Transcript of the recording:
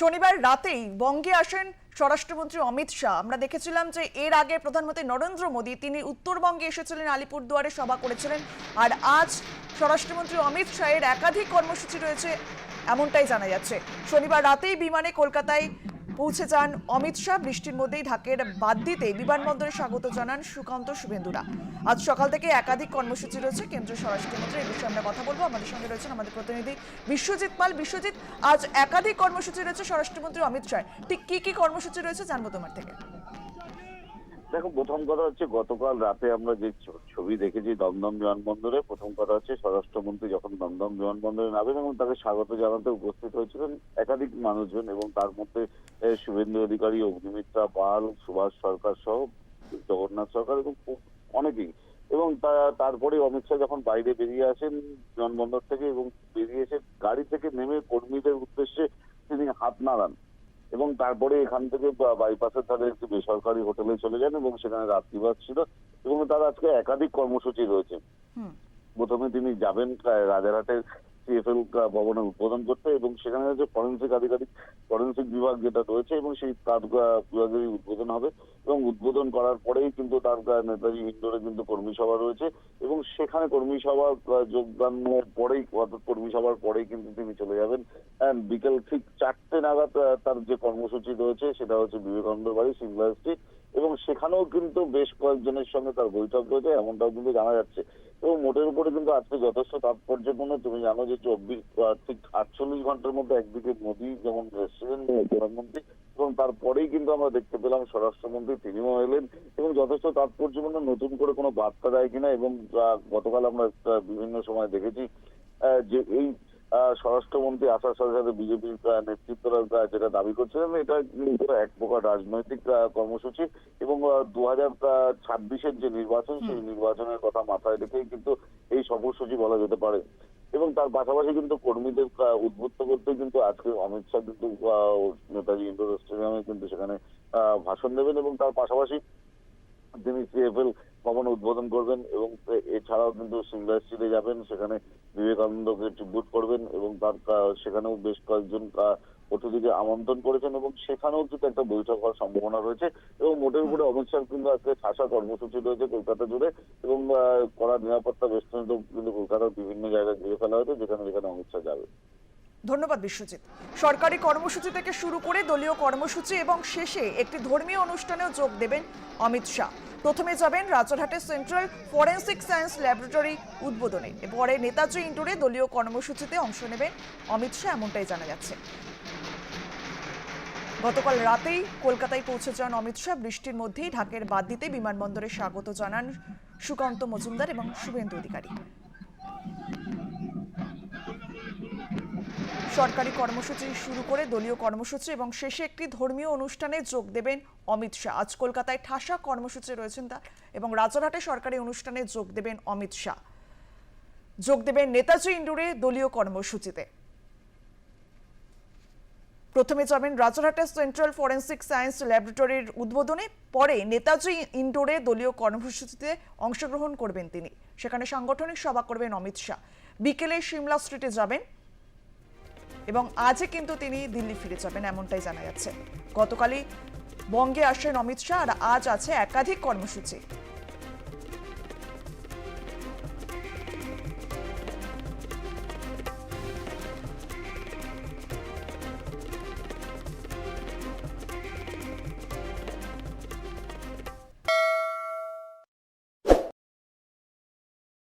শনিবার রাতেই বঙ্গে আসেন স্বরাষ্ট্রমন্ত্রী অমিত শাহ। আমরা দেখেছিলাম যে এর আগে প্রধানমন্ত্রী নরেন্দ্র মোদী তিনি উত্তরবঙ্গে এসেছিলেন, আলিপুরদুয়ারে সভা করেছিলেন। আর আজ স্বরাষ্ট্রমন্ত্রী অমিত শাহের একাধিক কর্মসূচি রয়েছে, এমনটাই জানা যাচ্ছে। শনিবার রাতেই বিমানে কলকাতায় পৌঁছে যান অমিত শাহ। বৃষ্টির মধ্যেই ঢাকের বাদ দিতে বিমানবন্দরে স্বাগত জানান সুকান্ত শুভেন্দুরা। আজ সকাল থেকে একাধিক কর্মসূচি রয়েছে। কেন্দ্রীয় স্বরাষ্ট্রমন্ত্রী এই বিষয়ে আমরা কথা বলব। আমাদের সঙ্গে রয়েছেন আমাদের প্রতিনিধি বিশ্বজিৎ পাল। বিশ্বজিৎ, আজ একাধিক কর্মসূচি রয়েছে স্বরাষ্ট্রমন্ত্রী অমিত শাহ। ঠিক কি কি কর্মসূচি রয়েছে জানব তোমার থেকে। দেখো, প্রথম কথা হচ্ছে গতকাল রাতে আমরা যে ছবি দেখেছি দমদম বিমানবন্দরে প্রথম কথা হচ্ছে স্বরাষ্ট্রমন্ত্রী যখন দমদম বিমানবন্দরে নামেন এবং তাকে স্বাগত জানাতে উপস্থিত হয়েছিলেন একাধিক মানুষজন এবং তার মধ্যে শুভেন্দু অধিকারী, অগ্নিমিত্রা পাল, সুভাষ সরকার সহ জগন্নাথ সরকার এবং অনেকেই। এবং তারপরে অমিত শাহ যখন বাইরে বেরিয়ে আসেন বিমানবন্দর থেকে এবং বেরিয়ে এসে গাড়ি থেকে নেমে কর্মীদের উদ্দেশ্যে তিনি হাত নাড়ান। এবং তারপরে এখান থেকে বাইপাসের ধারে একটি বেসরকারি হোটেলে চলে যান এবং সেখানে রাত্রিবাস ছিল এবং তার আজকে একাধিক কর্মসূচি রয়েছে। প্রথমে তিনি যাবেন রাজারহাটের সিএফএল ভবনে উদ্বোধন করতে এবং সেখানে হচ্ছে ফরেন্সিক আধিকারিক, ফরেন্সিক বিভাগ যেটা রয়েছে এবং সেই তার বিভাগেরই উদ্বোধন হবে এবং উদ্বোধন করার পরেই কিন্তু তার নেতাজি ইন্ডোরে কিন্তু কর্মী সভা রয়েছে এবং সেখানে কর্মী সভা যোগদানের পরেই অর্থাৎ কর্মী সভার পরেই কিন্তু তিনি চলে যাবেন। বিকেল ঠিক চারটে নাগাদ তার যে কর্মসূচি রয়েছে সেটা হচ্ছে বিবেকানন্দ বাড়ি সিংলা স্ট্রিট এবং সেখানেও কিন্তু বেশ কয়েকজনের সঙ্গে তার বৈঠক রয়েছে, এমনটাও কিন্তু জানা যাচ্ছে। এবং মোটের উপরে কিন্তু আজকে যথেষ্ট তাৎপর্যপূর্ণ। তুমি জানো যে চব্বিশ ঠিক আটচল্লিশ ঘণ্টার মধ্যে একদিকে মোদী যেমন এসেছিলেন প্রধানমন্ত্রী এবং তারপরেই কিন্তু আমরা দেখতে পেলাম স্বরাষ্ট্রমন্ত্রী তিনিও এলেন। এবং যথেষ্ট তাৎপর্যপূর্ণ নতুন করে কোনো বার্তা দেয় কিনা এবং গতকাল আমরা বিভিন্ন সময় দেখেছি যে এই স্বরাষ্ট্রমন্ত্রী আসার সাথে সাথে বিজেপির নেতৃত্বরা যেটা দাবি করছিলেন এটা কিন্তু এক প্রকার রাজনৈতিক কর্মসূচি এবং দু হাজার ছাব্বিশের যে নির্বাচন সেই নির্বাচনের কথা মাথায় রেখেই কিন্তু এই সফরসূচি বলা যেতে পারে। এবং তার পাশাপাশি কিন্তু কর্মীদের উদ্বুদ্ধ করতে কিন্তু আজকে অমিত শাহ কিন্তু নেতাজি ইন্ডোর স্টেডিয়ামে কিন্তু সেখানে আহ, ভাষণ দেবেন এবং তার পাশাপাশি তিনি সিএফএল ভবন উদ্বোধন করবেন এবং এছাড়াও কিন্তু সিংলা স্ট্রিটে যাবেন, সেখানে বিবেকানন্দকে ট্রিবিউট করবেন এবং তার সেখানেও বেশ কয়েকজন অতিথিকে আমন্ত্রণ করেছেন এবং সেখানেও কিন্তু একটা বৈঠক হওয়ার সম্ভাবনা রয়েছে এবং মোটের উপরে অমিত শাহ কিন্তু আজকে ঠাসা কর্মসূচি রয়েছে কলকাতা জুড়ে এবং কড়া নিরাপত্তা বেষ্টনীত কিন্তু কলকাতার বিভিন্ন জায়গায় ঘিরে ফেলা হয়েছে, যেখানে যেখানে অমিত শাহ যাবে। ধন্যবাদ বিশ্বজিৎ। সরকারি কর্মসূচি থেকে শুরু করে দলীয় কর্মসূচি এবং শেষে একটি ধর্মীয় অনুষ্ঠানেও যোগ দেবেন অমিত শাহ। প্রথমে যাবেন রাজারহাটের সেন্ট্রাল ফরেন্সিক সায়েন্স ল্যাবরেটরি উদ্বোধনে। পরে নেতাজি ইন্ডোরে দলীয় কর্মসূচিতে অংশ নেবেন। অমিত শাহ এমনটাই জানা যাচ্ছে। গতকাল রাতেই কলকাতায় পৌঁছে যান অমিত শাহ। বৃষ্টির মধ্যেই ঢাকের বাদ দিতে বিমানবন্দরে স্বাগত জানান সুকান্ত মজুমদার এবং শুভেন্দু অধিকারী। সরকারি কর্মসূচি শুরু করে দলীয় কর্মসূচি এবং শেষে একটি ধর্মীয় অনুষ্ঠানে যোগ দেবেন অমিত শাহ। আজ কলকাতায় ঠাসা কর্মসূচি রয়েছেন তার এবং রাজারহাটে সরকারি অনুষ্ঠানে যোগ দেবেন অমিত শাহ। যোগ দেবেন নেতাজি ইন্ডোরে দলীয় কর্মসূচিতে। প্রথমে যাবেন রাজারহাটের সেন্ট্রাল ফরেন্সিক সায়েন্স ল্যাবরেটরির উদ্বোধনে, পরে নেতাজি ইন্ডোরে দলীয় কর্মসূচিতে অংশগ্রহণ করবেন তিনি। সেখানে সাংগঠনিক সভা করবেন অমিত শাহ। বিকেলে সিমলা স্ট্রিটে যাবেন এবং আজই কিন্তু তিনি দিল্লি ফিরে যাবেন, এমনটাই জানা যাচ্ছে। গতকালই বঙ্গে আসেন অমিত শাহ আর আজ আছে একাধিক কর্মসূচি।